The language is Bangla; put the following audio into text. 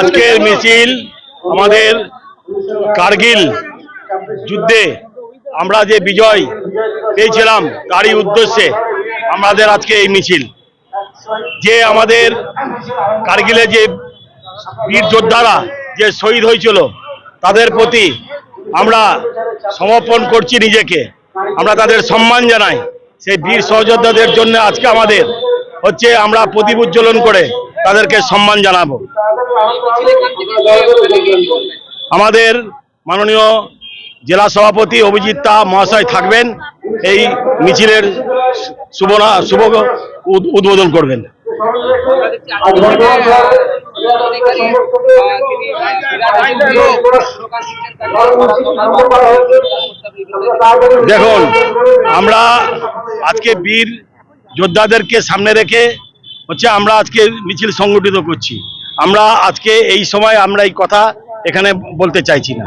আজকের মিছিল, আমাদের কার্গিল যুদ্ধে আমরা যে বিজয় পেয়েছিলাম, তারই উদ্দেশ্যে আমাদের আজকে এই মিছিল। যে আমাদের কার্গিলে যে বীর যোদ্ধারা যে শহীদ হয়েছিল, তাদের প্রতি আমরা সমর্পণ করছি নিজেকে। আমরা তাদের সম্মান জানাই। সেই বীর সহযোদ্ধাদের জন্য আজকে আমাদের হচ্ছে আমরা প্রদীপ উজ্জ্বলন করে তাদেরকে সম্মান জানাব। আমাদের মাননীয় জেলা সভাপতি অভিজিৎ তা মহাশয় থাকবেন, এই মিছিলের শুভ শুভ উদ্বোধন করবেন। দেখুন, আমরা আজকে বীর যোদ্ধাদেরকে সামনে রেখে হচ্ছে আমরা আজকে মিছিল সংগঠিত করছি। আমরা আজকে এই সময় আমরা এই কথা এখানে বলতে চাইছি না।